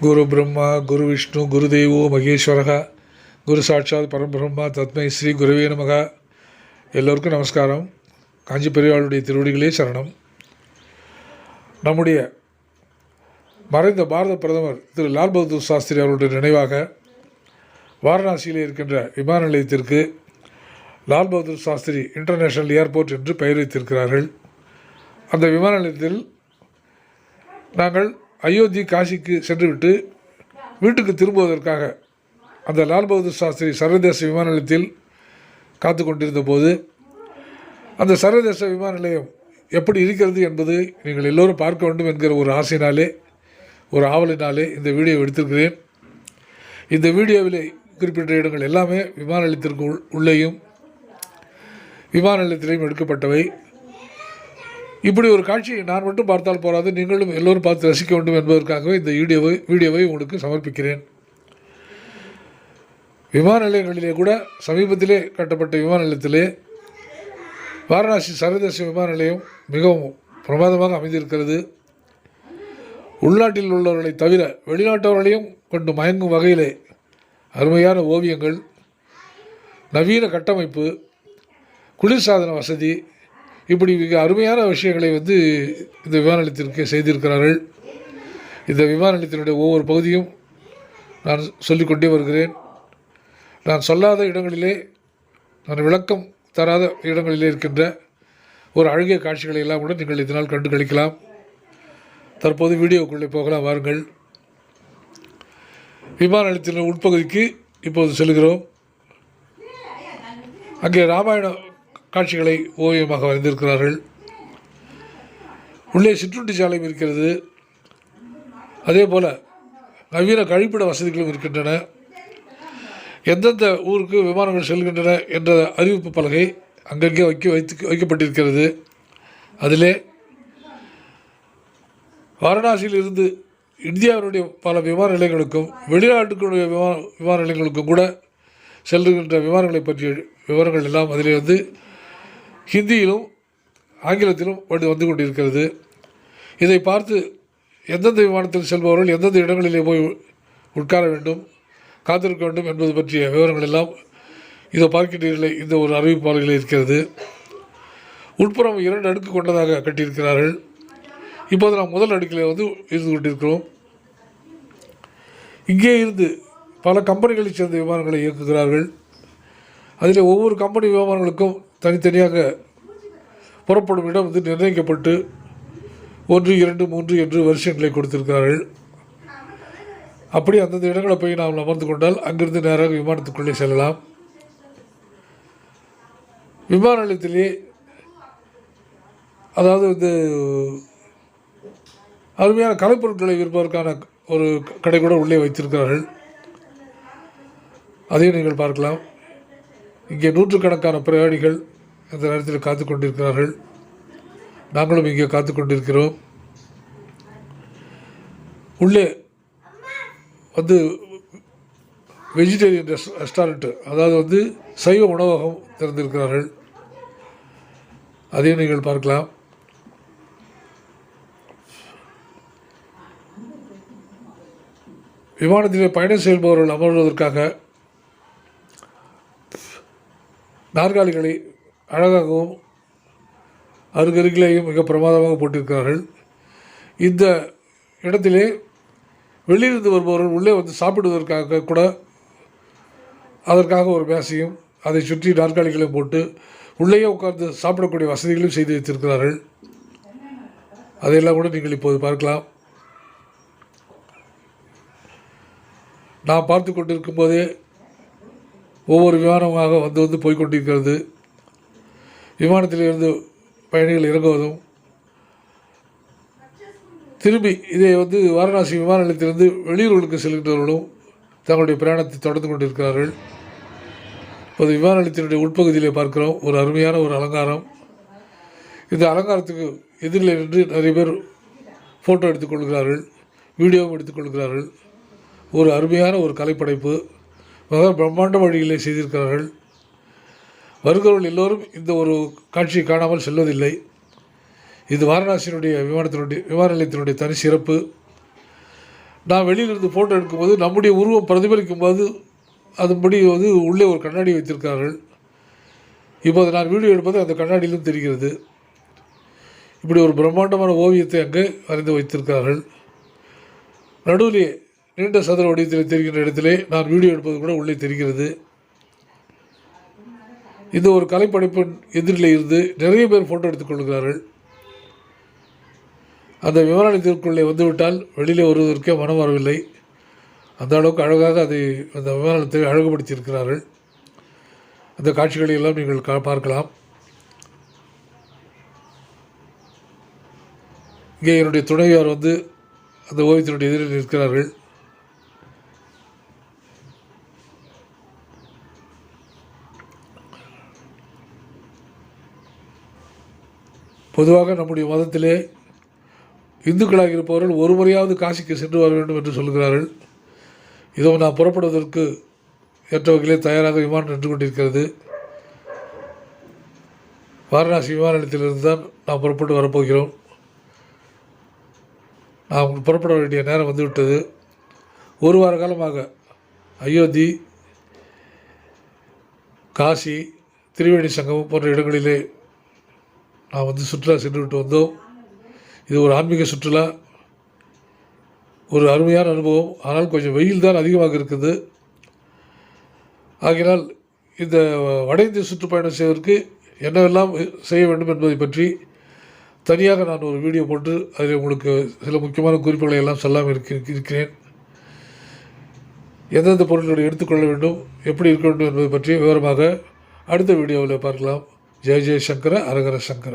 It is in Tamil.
குரு பிரம்மா குரு விஷ்ணு குரு தெய்வோ மகேஸ்வரக குரு சாட்சாத் பரபிரம்மா தத்மை ஸ்ரீ குருவே நமக. எல்லோருக்கும் நமஸ்காரம். காஞ்சி பெரியவாளுடைய திருவடிகளே சரணம். நம்முடைய மறைந்த பாரத பிரதமர் திரு லால் பகதூர் சாஸ்திரி அவருடைய நினைவாக வாரணாசியில் இருக்கின்ற விமான நிலையத்திற்கு லால் பகதூர் சாஸ்திரி இன்டர்நேஷனல் ஏர்போர்ட் என்று பெயர் வைத்திருக்கிறார்கள். அந்த விமான நிலையத்தில் நாங்கள் அயோத்தி காசிக்கு சென்றுவிட்டு வீட்டுக்கு திரும்புவதற்காக அந்த லால் பகதூர் சாஸ்திரி சர்வதேச விமான நிலையத்தில் காத்து கொண்டிருந்த போது அந்த சர்வதேச விமான நிலையம் எப்படி இருக்கிறது என்பது நீங்கள் எல்லோரும் பார்க்க வேண்டும் என்கிற ஒரு ஆசையினாலே ஒரு ஆவலினாலே இந்த வீடியோ எடுத்திருக்கிறேன். இந்த வீடியோவில் குறிப்பிட்ட இடங்கள் எல்லாமே விமான நிலையத்திற்கு உள்ளேயும் விமான நிலையத்திலேயும் எடுக்கப்பட்டவை. இப்படி ஒரு காட்சியை நான் மட்டும் பார்த்தால் போராது நீங்களும் எல்லோரும் பார்த்து ரசிக்க வேண்டும் என்பதற்காகவே இந்த வீடியோவை வீடியோவை உங்களுக்கு சமர்ப்பிக்கிறேன். விமான நிலையங்களிலே கூட சமீபத்திலே கட்டப்பட்ட விமான நிலையத்திலே வாரணாசி சர்வதேச விமான நிலையம் மிகவும் பிரமாதமாக அமைந்திருக்கிறது. உள்நாட்டில் உள்ளவர்களை தவிர வெளிநாட்டவர்களையும் கொண்டு மயங்கும் வகையிலே அருமையான ஓவியங்கள் நவீன கட்டமைப்பு குளிர்சாதன வசதி இப்படி மிக அருமையான விஷயங்களை வந்து இந்த விமான நிலையத்திற்கு செய்திருக்கிறார்கள். இந்த விமான நிலையத்தினுடைய ஒவ்வொரு பகுதியும் நான் சொல்லிக்கொண்டே வருகிறேன். நான் சொல்லாத இடங்களிலே நான் விளக்கம் தராத இடங்களிலே இருக்கின்ற ஒரு அழகிய காட்சிகளை எல்லாம் கூட நீங்கள் இதனால் கண்டு கழிக்கலாம் தற்போது வீடியோக்குள்ளே போகலாம் வாருங்கள். விமான நிலையத்தின் உட்பகுதிக்கு இப்போது செல்கிறோம். அங்கே ராமாயணம் காட்சிகளை ஓவியமாக வரைந்திருக்கிறார்கள். உள்ளே சிற்றுண்டி சாலையும் இருக்கிறது. அதே போல் நவீன கழிப்பிட வசதிகளும் இருக்கின்றன. எந்தெந்த ஊருக்கு விமானங்கள் செல்கின்றன என்ற அறிவிப்பு பலகை அங்கங்கே வைக்க வைத்து வைக்கப்பட்டிருக்கிறது. அதிலே வாரணாசியில் இருந்து இந்தியாவினுடைய பல விமான நிலையங்களுக்கும் வெளிநாட்டுக்குடைய விமான விமான நிலையங்களுக்கும் கூட செல்லுகின்ற விமானங்களை பற்றிய விவரங்கள் எல்லாம் அதிலே வந்து ஹிந்தியிலும் ஆங்கிலத்திலும் வந்து வந்து கொண்டிருக்கிறது. இதை பார்த்து எந்தெந்த விமானத்தில் செல்பவர்கள் எந்தெந்த இடங்களிலே போய் உட்கார வேண்டும் காத்திருக்க வேண்டும் என்பது பற்றிய விவரங்கள் எல்லாம் இதை பார்க்கின்றீர்களே இந்த ஒரு அறிவிப்பாளர்கள் இருக்கிறது. உட்புறம் இரண்டு அடுக்கு கொண்டதாக கட்டியிருக்கிறார்கள். இப்போது நாம் முதல் அடுக்கில் வந்து இருந்து கொண்டிருக்கிறோம். இங்கே இருந்து பல கம்பெனிகளைச் சேர்ந்த விமானங்களை இயக்குகிறார்கள். அதில் ஒவ்வொரு கம்பெனி விமானங்களுக்கும் தனித்தனியாக புறப்படும் இடம் வந்து நிர்ணயிக்கப்பட்டு ஒன்று இரண்டு மூன்று என்று வருஷங்களை கொடுத்திருக்கிறார்கள். அப்படி அந்தந்த இடங்களை போய் நாம் அமர்ந்து கொண்டால் அங்கிருந்து நேராக விமானத்துக்குள்ளே செல்லலாம். விமான நிலையத்திலே அதாவது வந்து அருமையான கலைப்பொருட்களை விற்பதற்கான ஒரு கடை கூட உள்ளே வைத்திருக்கிறார்கள். அதையும் நீங்கள் பார்க்கலாம். இங்கே நூற்றுக்கணக்கான பிரயாணிகள் இந்த நேரத்தில் காத்து கொண்டிருக்கிறார்கள் நாங்களும் இங்கே காத்து கொண்டிருக்கிறோம் உள்ளே வந்து வெஜிடேரியன் ரெஸ் ரெஸ்டாரண்ட்டு அதாவது வந்து சைவ உணவகம் திறந்திருக்கிறார்கள். அதையும் நீங்கள் பார்க்கலாம். விமானத்திலே பயணம் செய்பவர்கள் அமர்வதற்காக நாற்காலிகளை அழகாகவும் அருகருகிலேயும் மிக பிரமாதமாக போட்டிருக்கிறார்கள். இந்த இடத்திலே வெளியிலிருந்து வருபவர்கள் உள்ளே வந்து சாப்பிடுவதற்காக கூட அதற்காக ஒரு மேசையும் அதை சுற்றி நாற்காலிகளையும் போட்டு உள்ளேயே உட்கார்ந்து சாப்பிடக்கூடிய வசதிகளும் செய்து வைத்திருக்கிறார்கள். அதையெல்லாம் கூட நீங்கள் இப்போது பார்க்கலாம். நான் பார்த்து கொண்டிருக்கும் போதே ஒவ்வொரு விமானமாக வந்து வந்து போய்கொண்டிருக்கிறது. விமானத்திலிருந்து பயணிகள் இறங்குவதும் திரும்பி இதை வந்து வாரணாசி விமான நிலையத்திலிருந்து வெளியூர்களுக்கு செல்கின்றவர்களும் தங்களுடைய பிரயாணத்தை தொடர்ந்து கொண்டிருக்கிறார்கள். இப்போது விமான நிலையத்தினுடைய உட்பகுதியிலே பார்க்கிறோம். ஒரு அருமையான ஒரு அலங்காரம். இந்த அலங்காரத்துக்கு எதிரில் நின்று நிறைய பேர் ஃபோட்டோ எடுத்துக்கொள்கிறார்கள் வீடியோவும் எடுத்துக்கொள்கிறார்கள் ஒரு அருமையான ஒரு கலைப்படைப்பு. மிக பிரம்மாண்ட வழியிலே செய்திருக்கிறார்கள். வருகிறவர்கள் எல்லோரும் இந்த ஒரு காட்சியை காணாமல் செல்வதில்லை. இது வாரணாசியினுடைய விமானத்தினுடைய விமான நிலையத்தினுடைய தனி சிறப்பு. நான் வெளியிலிருந்து ஃபோட்டோ எடுக்கும்போது நம்முடைய உருவம் பிரதிபலிக்கும் போது அதுபடி வந்து உள்ளே ஒரு கண்ணாடி வைத்திருக்கிறார்கள். இப்போது நான் வீடியோ எடுப்பது அந்த கண்ணாடியிலும் தெரிகிறது. இப்படி ஒரு பிரம்மாண்டமான ஓவியத்தை அங்கே வரைந்து வைத்திருக்கிறார்கள். நடுவிலே நீண்ட சதுர வடிவத்தில் தெரிகின்ற இடத்திலே நான் வீடியோ எடுப்பது கூட உள்ளே தெரிகிறது. இந்த ஒரு கலைப்படைப்பின் எதிரிலே இருந்து நிறைய பேர் ஃபோட்டோ எடுத்துக்கொள்கிறார்கள் அந்த விமான வந்துவிட்டால் வெளியிலே வருவதற்கே மனம் வரவில்லை. அந்த அளவுக்கு அழகாக அதை அந்த விமானத்தை அழகுபடுத்தியிருக்கிறார்கள். அந்த காட்சிகளை எல்லாம் நீங்கள் கா பார்க்கலாம். இங்கே என்னுடைய துணைவியார் வந்து அந்த ஓவியத்தினுடைய எதிரில் நிற்கிறார்கள். பொதுவாக நம்முடைய மதத்திலே இந்துக்களாக இருப்பவர்கள் ஒரு முறையாவது காசிக்கு சென்று வர வேண்டும் என்று சொல்கிறார்கள். இதோ நான் புறப்படுவதற்கு ஏற்ற வகையிலே தயாராக விமானம் நின்று கொண்டிருக்கிறது. வாரணாசி விமான நிலையத்திலிருந்து தான் நாம் புறப்பட்டு வரப்போகிறோம். நாம் புறப்பட வேண்டிய நேரம் வந்துவிட்டது. ஒரு வார காலமாக அயோத்தி காசி திரிவேணி சங்கம் போன்ற இடங்களிலே நான் வந்து சுற்றுலா சென்று விட்டு வந்தோம். இது ஒரு ஆன்மீக சுற்றுலா. ஒரு அருமையான அனுபவம். ஆனால் கொஞ்சம் வெயில் தான் அதிகமாக இருக்குது. ஆகினால் இந்த வட இந்திய சுற்றுப்பயணம் செய்வதற்கு என்னவெல்லாம் செய்ய வேண்டும் என்பதை பற்றி தனியாக நான் ஒரு வீடியோ போட்டு அதில் உங்களுக்கு சில முக்கியமான குறிப்புகளை எல்லாம் சொல்லாமல் இருக்க இருக்கிறேன். எந்தெந்த பொருட்களை எடுத்துக்கொள்ள வேண்டும் எப்படி இருக்க வேண்டும் என்பதை பற்றி விவரமாக அடுத்த வீடியோவில் பார்க்கலாம். ஜெய ஜெயசங்கர அரகர சங்கர.